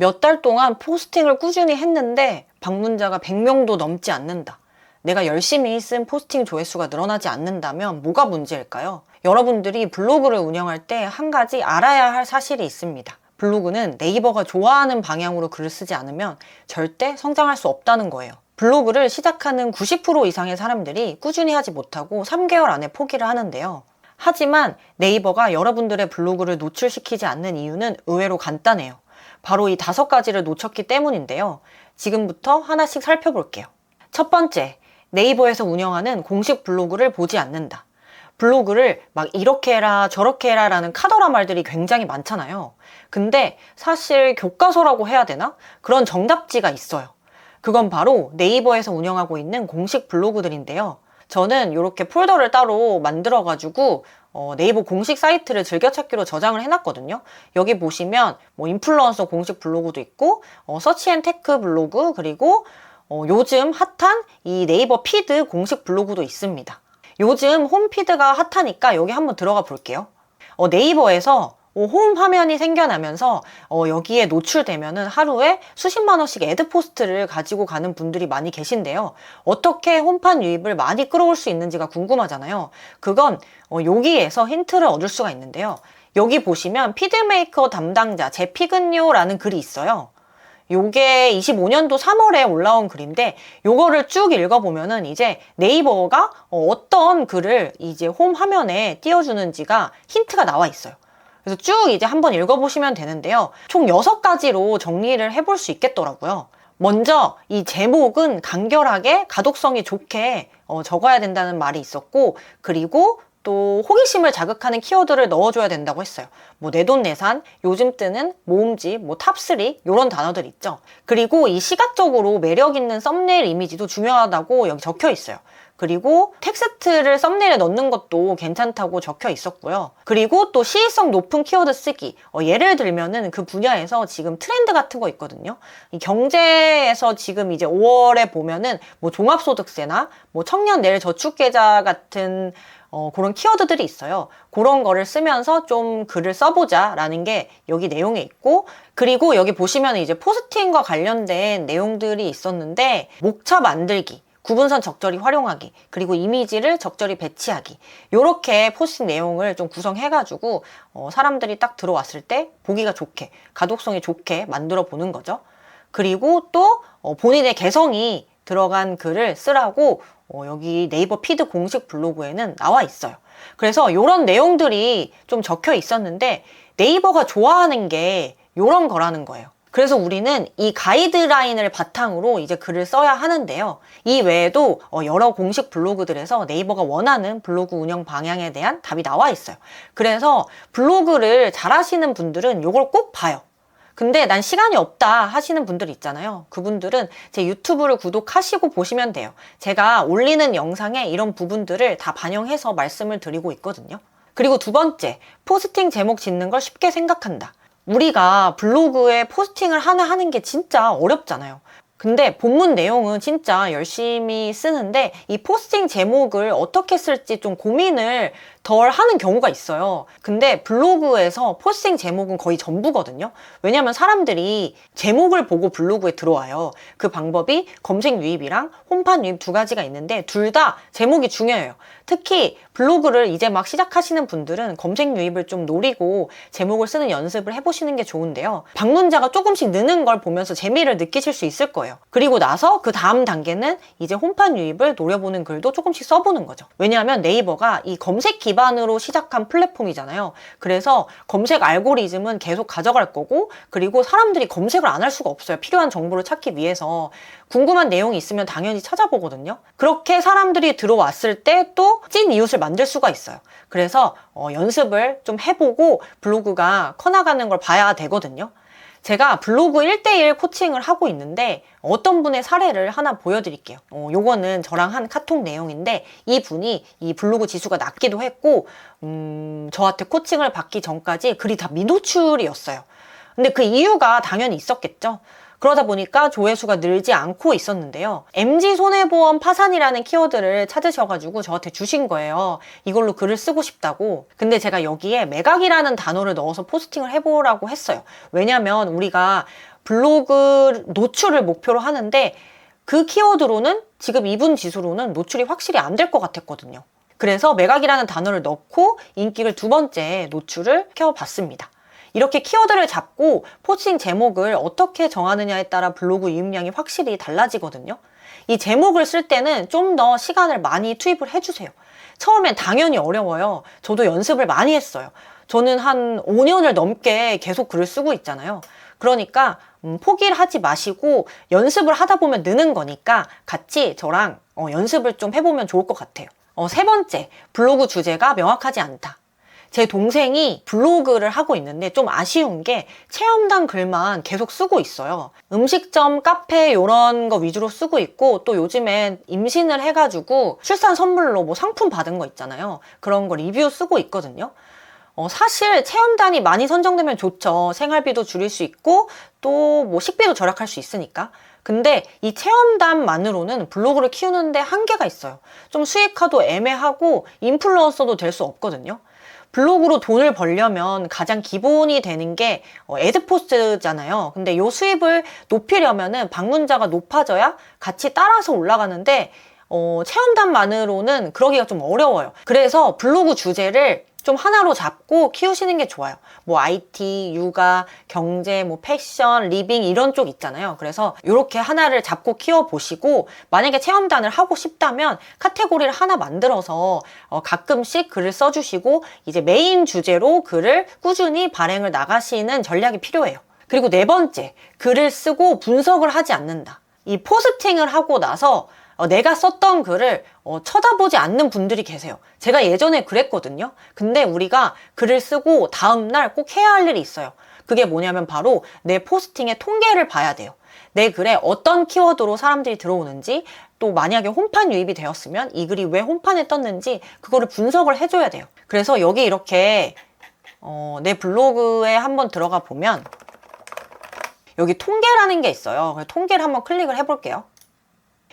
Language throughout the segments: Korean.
몇 달 동안 포스팅을 꾸준히 했는데 방문자가 100명도 넘지 않는다. 내가 열심히 쓴 포스팅 조회수가 늘어나지 않는다면 뭐가 문제일까요? 여러분들이 블로그를 운영할 때 한 가지 알아야 할 사실이 있습니다. 블로그는 네이버가 좋아하는 방향으로 글을 쓰지 않으면 절대 성장할 수 없다는 거예요. 블로그를 시작하는 90% 이상의 사람들이 꾸준히 하지 못하고 3개월 안에 포기를 하는데요. 하지만 네이버가 여러분들의 블로그를 노출시키지 않는 이유는 의외로 간단해요. 바로 이 다섯 가지를 놓쳤기 때문인데요. 지금부터 하나씩 살펴볼게요. 첫 번째, 네이버에서 운영하는 공식 블로그를 보지 않는다. 블로그를 막 이렇게 해라 저렇게 해라 라는 카더라 말들이 굉장히 많잖아요. 근데 사실 교과서라고 해야 되나? 그런 정답지가 있어요. 그건 바로 네이버에서 운영하고 있는 공식 블로그들인데요. 저는 이렇게 폴더를 따로 만들어가지고 어, 네이버 공식 사이트를 즐겨찾기로 저장을 해놨거든요. 여기 보시면 뭐 인플루언서 공식 블로그도 있고 어, 서치앤테크 블로그 그리고 어, 요즘 핫한 이 네이버 피드 공식 블로그도 있습니다. 요즘 홈피드가 핫하니까 여기 한번 들어가 볼게요. 어, 네이버에서 어, 홈 화면이 생겨나면서 어, 여기에 노출되면은 하루에 수십만 원씩 애드 포스트를 가지고 가는 분들이 많이 계신데요. 어떻게 홈판 유입을 많이 끌어올 수 있는지가 궁금하잖아요. 그건 어, 여기에서 힌트를 얻을 수가 있는데요. 여기 보시면 피드메이커 담당자 제 피근요라는 글이 있어요. 요게 25년도 3월에 올라온 글인데 요거를 쭉 읽어보면은 이제 네이버가 어떤 글을 이제 홈 화면에 띄워주는지가 힌트가 나와 있어요. 그래서 쭉 이제 한번 읽어보시면 되는데요. 총 6가지로 정리를 해볼 수 있겠더라고요. 먼저 이 제목은 간결하게 가독성이 좋게 어, 적어야 된다는 말이 있었고 그리고 또 호기심을 자극하는 키워드를 넣어줘야 된다고 했어요. 뭐 내돈내산, 요즘 뜨는 모음집, 뭐 탑3 이런 단어들 있죠. 그리고 이 시각적으로 매력 있는 썸네일 이미지도 중요하다고 여기 적혀 있어요. 그리고 텍스트를 썸네일에 넣는 것도 괜찮다고 적혀 있었고요. 그리고 또 시의성 높은 키워드 쓰기. 어, 예를 들면은 그 분야에서 지금 트렌드 같은 거 있거든요. 이 경제에서 지금 이제 5월에 보면은 뭐 종합소득세나 뭐 청년 내일 저축계좌 같은 어, 그런 키워드들이 있어요. 그런 거를 쓰면서 좀 글을 써보자 라는 게 여기 내용에 있고, 그리고 여기 보시면 이제 포스팅과 관련된 내용들이 있었는데, 목차 만들기. 구분선 적절히 활용하기 그리고 이미지를 적절히 배치하기. 이렇게 포스팅 내용을 좀 구성해가지고 어, 사람들이 딱 들어왔을 때 보기가 좋게 가독성이 좋게 만들어 보는 거죠. 그리고 또 어, 본인의 개성이 들어간 글을 쓰라고 어, 여기 네이버 피드 공식 블로그에는 나와 있어요. 그래서 이런 내용들이 좀 적혀 있었는데 네이버가 좋아하는 게 이런 거라는 거예요 그래서 우리는 이 가이드라인을 바탕으로 이제 글을 써야 하는데요. 이 외에도 어, 여러 공식 블로그들에서 네이버가 원하는 블로그 운영 방향에 대한 답이 나와 있어요. 그래서 블로그를 잘 하시는 분들은 이걸 꼭 봐요. 근데 난 시간이 없다 하시는 분들 있잖아요. 그분들은 제 유튜브를 구독하시고 보시면 돼요. 제가 올리는 영상에 이런 부분들을 다 반영해서 말씀을 드리고 있거든요. 그리고 두 번째, 포스팅 제목 짓는 걸 쉽게 생각한다. 우리가 블로그에 포스팅을 하나 하는 게 진짜 어렵잖아요. 근데 본문 내용은 진짜 열심히 쓰는데 이 포스팅 제목을 어떻게 쓸지 좀 고민을 덜 하는 경우가 있어요. 근데 블로그에서 포스팅 제목은 거의 전부거든요. 왜냐면 사람들이 제목을 보고 블로그에 들어와요. 그 방법이 검색 유입이랑 홈판 유입 두 가지가 있는데 둘 다 제목이 중요해요. 특히 블로그를 이제 막 시작하시는 분들은 검색 유입을 좀 노리고 제목을 쓰는 연습을 해보시는 게 좋은데요. 방문자가 조금씩 느는 걸 보면서 재미를 느끼실 수 있을 거예요. 그리고 나서 그 다음 단계는 이제 홈판 유입을 노려보는 글도 조금씩 써보는 거죠. 왜냐하면 네이버가 이 검색 기반 기반으로 시작한 플랫폼이잖아요. 그래서 검색 알고리즘은 계속 가져갈 거고 그리고 사람들이 검색을 안 할 수가 없어요. 필요한 정보를 찾기 위해서 궁금한 내용이 있으면 당연히 찾아보거든요. 그렇게 사람들이 들어왔을 때 또 찐 이웃을 만들 수가 있어요. 그래서 어, 연습을 좀 해보고 블로그가 커나가는 걸 봐야 되거든요. 제가 블로그 1대1 코칭을 하고 있는데 어떤 분의 사례를 하나 보여드릴게요. 어, 요거는 저랑 한 카톡 내용인데 이 분이 이 블로그 지수가 낮기도 했고 음, 저한테 코칭을 받기 전까지 글이 다 미노출이었어요. 근데 그 이유가 당연히 있었겠죠. 그러다 보니까 조회수가 늘지 않고 있었는데요. MG 손해보험 파산이라는 키워드를 찾으셔가지고 저한테 주신 거예요. 이걸로 글을 쓰고 싶다고. 근데 제가 여기에 매각이라는 단어를 넣어서 포스팅을 해보라고 했어요. 왜냐면 우리가 블로그 노출을 목표로 하는데 그 키워드로는 지금 이분 지수로는 노출이 확실히 안 될 것 같았거든요. 그래서 매각이라는 단어를 넣고 인기를 두 번째 노출을 켜봤습니다. 이렇게 키워드를 잡고 포칭 제목을 어떻게 정하느냐에 따라 블로그 이용량이 확실히 달라지거든요. 이 제목을 쓸 때는 좀 더 시간을 많이 투입을 해주세요. 처음엔 당연히 어려워요. 저도 연습을 많이 했어요. 저는 한 5년을 넘게 계속 글을 쓰고 있잖아요. 그러니까 음, 포기를 하지 마시고 연습을 하다 보면 느는 거니까 같이 저랑 어, 연습을 좀 해보면 좋을 것 같아요. 어, 세 번째, 블로그 주제가 명확하지 않다. 제 동생이 블로그를 하고 있는데 좀 아쉬운 게 체험단 글만 계속 쓰고 있어요. 음식점, 카페 이런 거 위주로 쓰고 있고 또 요즘엔 임신을 해가지고 출산 선물로 뭐 상품 받은 거 있잖아요. 그런 거 리뷰 쓰고 있거든요. 어, 사실 체험단이 많이 선정되면 좋죠. 생활비도 줄일 수 있고 또 뭐 식비도 절약할 수 있으니까. 근데 이 체험단만으로는 블로그를 키우는데 한계가 있어요. 좀 수익화도 애매하고 인플루언서도 될 수 없거든요. 블로그로 돈을 벌려면 가장 기본이 되는 게 어, 애드포스트잖아요. 근데 이 수입을 높이려면은 방문자가 높아져야 같이 따라서 올라가는데 어, 체험단만으로는 그러기가 좀 어려워요. 그래서 블로그 주제를 좀 하나로 잡고 키우시는 게 좋아요. 뭐 IT, 육아, 경제, 뭐 패션, 리빙 이런 쪽 있잖아요. 그래서 이렇게 하나를 잡고 키워 보시고 만약에 체험단을 하고 싶다면 카테고리를 하나 만들어서 어 가끔씩 글을 써주시고 이제 메인 주제로 글을 꾸준히 발행을 나가시는 전략이 필요해요. 그리고 네 번째, 글을 쓰고 분석을 하지 않는다. 이 포스팅을 하고 나서 어, 내가 썼던 글을 어, 쳐다보지 않는 분들이 계세요. 제가 예전에 그랬거든요. 근데 우리가 글을 쓰고 다음날 꼭 해야 할 일이 있어요. 그게 뭐냐면 바로 내 포스팅의 통계를 봐야 돼요. 내 글에 어떤 키워드로 사람들이 들어오는지 또 만약에 홈판 유입이 되었으면 이 글이 왜 홈판에 떴는지 그거를 분석을 해줘야 돼요. 그래서 여기 이렇게 어, 내 블로그에 한번 들어가 보면 여기 통계라는 게 있어요. 통계를 한번 클릭을 해볼게요.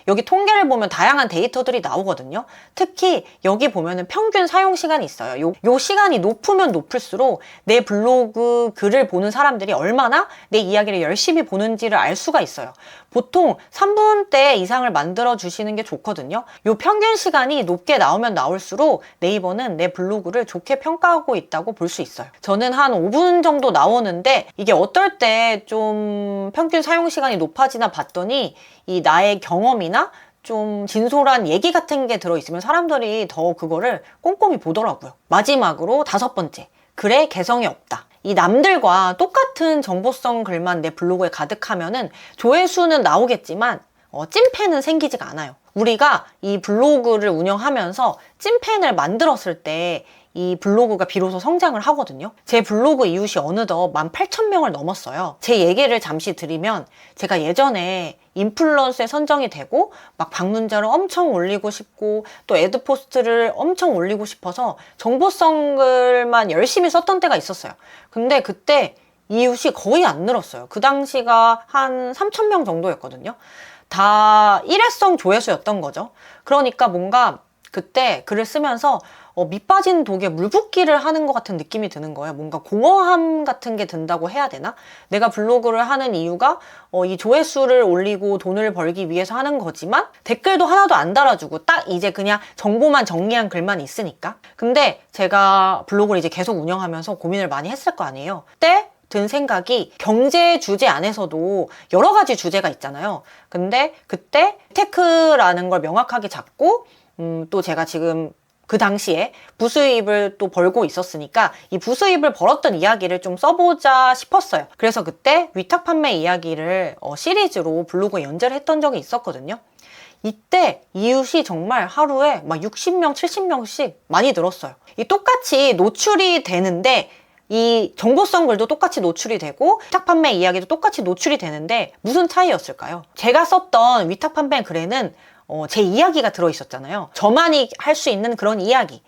여기 통계를 보면 다양한 데이터들이 나오거든요. 특히 여기 보면은 평균 사용 시간이 있어요. 요, 요 시간이 높으면 높을수록 내 블로그 글을 보는 사람들이 얼마나 내 이야기를 열심히 보는지를 알 수가 있어요. 보통 3분대 이상을 만들어 주시는 게 좋거든요. 요 평균 시간이 높게 나오면 나올수록 네이버는 내 블로그를 좋게 평가하고 있다고 볼 수 있어요. 저는 한 5분 정도 나오는데 이게 어떨 때 좀 평균 사용 시간이 높아지나 봤더니 이 나의 경험이 나 좀 진솔한 얘기 같은 게 들어있으면 사람들이 더 그거를 꼼꼼히 보더라고요. 마지막으로 다섯 번째. 글에 개성이 없다. 이 남들과 똑같은 정보성 글만 내 블로그에 가득하면은 조회수는 나오겠지만 어, 찐팬은 생기지가 않아요. 우리가 이 블로그를 운영하면서 찐팬을 만들었을 때 이 블로그가 비로소 성장을 하거든요. 제 블로그 이웃이 어느덧 18,000명을 넘었어요. 제 얘기를 잠시 드리면 제가 예전에 인플루언서에 선정이 되고 막 방문자를 엄청 올리고 싶고 또 애드 포스트를 엄청 올리고 싶어서 정보성 글만 열심히 썼던 때가 있었어요. 근데 그때 이웃이 거의 안 늘었어요. 그 당시가 한 3,000명 정도였거든요. 다 일회성 조회수였던 거죠. 그러니까 뭔가 그때 글을 쓰면서 어, 밑 빠진 독에 물 붓기를 하는 것 같은 느낌이 드는 거예요. 뭔가 공허함 같은 게 든다고 해야 되나? 내가 블로그를 하는 이유가 어, 이 조회수를 올리고 돈을 벌기 위해서 하는 거지만 댓글도 하나도 안 달아주고 딱 이제 그냥 정보만 정리한 글만 있으니까. 근데 제가 블로그를 이제 계속 운영하면서 고민을 많이 했을 거 아니에요. 그때 든 생각이 경제 주제 안에서도 여러 가지 주제가 있잖아요. 근데 그때 테크라는 걸 명확하게 잡고 음, 또 제가 지금 그 당시에 부수입을 또 벌고 있었으니까 이 부수입을 벌었던 이야기를 좀 써보자 싶었어요. 그래서 그때 위탁 판매 이야기를 어, 시리즈로 블로그에 연재를 했던 적이 있었거든요. 이때 이웃이 정말 하루에 막 60명, 70명씩 많이 늘었어요. 이 똑같이 노출이 되는데 이 정보성 글도 똑같이 노출이 되고 위탁 판매 이야기도 똑같이 노출이 되는데 무슨 차이였을까요? 제가 썼던 위탁 판매 글에는 어, 제 이야기가 들어있었잖아요. 저만이 할 수 있는 그런 이야기.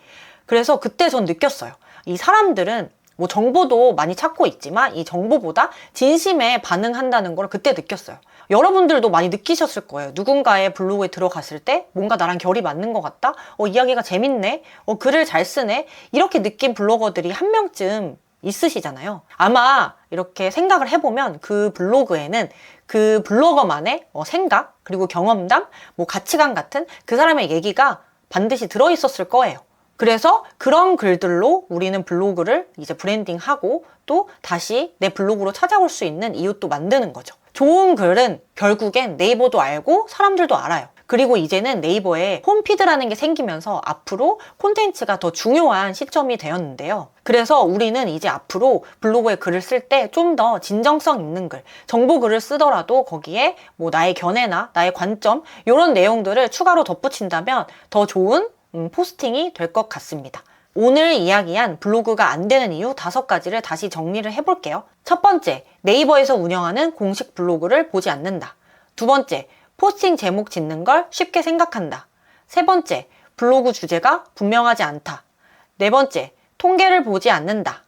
그래서 그때 전 느꼈어요. 이 사람들은 뭐 정보도 많이 찾고 있지만 이 정보보다 진심에 반응한다는 걸 그때 느꼈어요. 여러분들도 많이 느끼셨을 거예요. 누군가의 블로그에 들어갔을 때 뭔가 나랑 결이 맞는 것 같다? 어, 이야기가 재밌네? 어, 글을 잘 쓰네? 이렇게 느낀 블로거들이 한 명쯤 있으시잖아요. 아마 이렇게 생각을 해보면 그 블로그에는 그 블로거만의 어, 생각, 그리고 경험담, 뭐 가치관 같은 그 사람의 얘기가 반드시 들어있었을 거예요. 그래서 그런 글들로 우리는 블로그를 이제 브랜딩하고 또 다시 내 블로그로 찾아올 수 있는 이웃도 만드는 거죠. 좋은 글은 결국엔 네이버도 알고 사람들도 알아요. 그리고 이제는 네이버에 홈피드라는 게 생기면서 앞으로 콘텐츠가 더 중요한 시점이 되었는데요. 그래서 우리는 이제 앞으로 블로그에 글을 쓸 때 좀 더 진정성 있는 글, 정보 글을 쓰더라도 거기에 뭐 나의 견해나 나의 관점, 이런 내용들을 추가로 덧붙인다면 더 좋은 음, 포스팅이 될 것 같습니다. 오늘 이야기한 블로그가 안 되는 이유 다섯 가지를 다시 정리를 해볼게요. 첫 번째, 네이버에서 운영하는 공식 블로그를 보지 않는다. 두 번째, 포스팅 제목 짓는 걸 쉽게 생각한다. 세 번째, 블로그 주제가 분명하지 않다. 네 번째, 통계를 보지 않는다.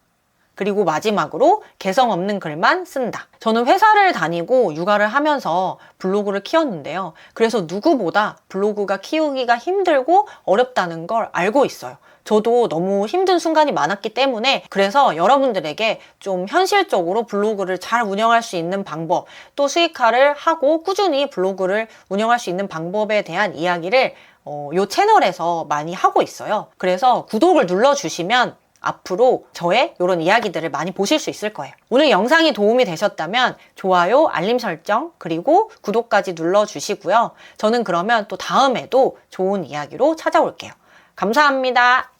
그리고 마지막으로 개성 없는 글만 쓴다. 저는 회사를 다니고 육아를 하면서 블로그를 키웠는데요. 그래서 누구보다 블로그가 키우기가 힘들고 어렵다는 걸 알고 있어요. 저도 너무 힘든 순간이 많았기 때문에 그래서 여러분들에게 좀 현실적으로 블로그를 잘 운영할 수 있는 방법 또 수익화를 하고 꾸준히 블로그를 운영할 수 있는 방법에 대한 이야기를 어, 요 채널에서 많이 하고 있어요. 그래서 구독을 눌러주시면 앞으로 저의 이런 이야기들을 많이 보실 수 있을 거예요. 오늘 영상이 도움이 되셨다면 좋아요, 알림 설정, 그리고 구독까지 눌러주시고요. 저는 그러면 또 다음에도 좋은 이야기로 찾아올게요. 감사합니다.